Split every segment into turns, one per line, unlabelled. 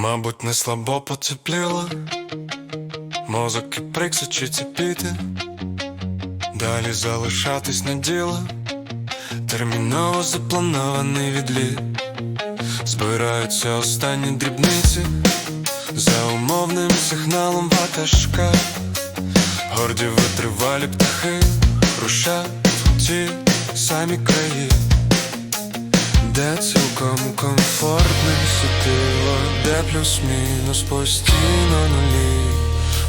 Мабуть, не слабо потепліло, мозок і приксичиться піти, далі залишатись на діло, терміново запланований відліт, збираються останні дрібниці, за умовним сигналом ватажка, горді витривалі птахи, рушать в ті самі краї. Де цілком комфортно і де плюс-мінус постійно нулі,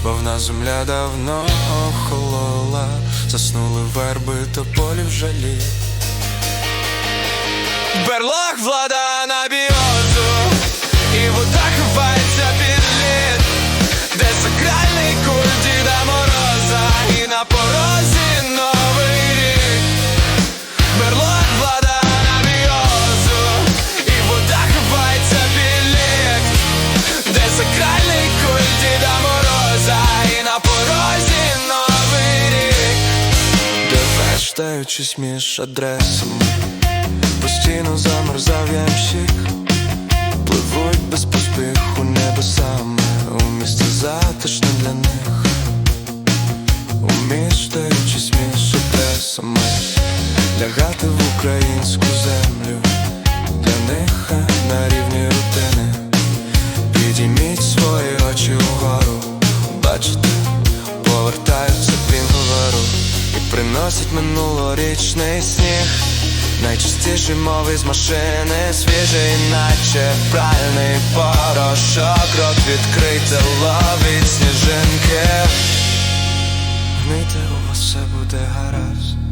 бо в нас земля давно охолола, заснули верби тополі в жалі. Берлог влада на вештаючись між адресами. Постійно замерзав ямщик Пливуть без поспіху небесами. У місті затишне для них. Уміщаючись між адресами. Лягати в українську землю. Для них на рівні рутини. Підійміть свої очі вгору Бачите, І приносять минулорічний сніг. Найчастіший мови з машини Свіжий, наче пральний порошок. Рот відкрийте, ловить сніжинки. Гмійте, у вас все буде гаразд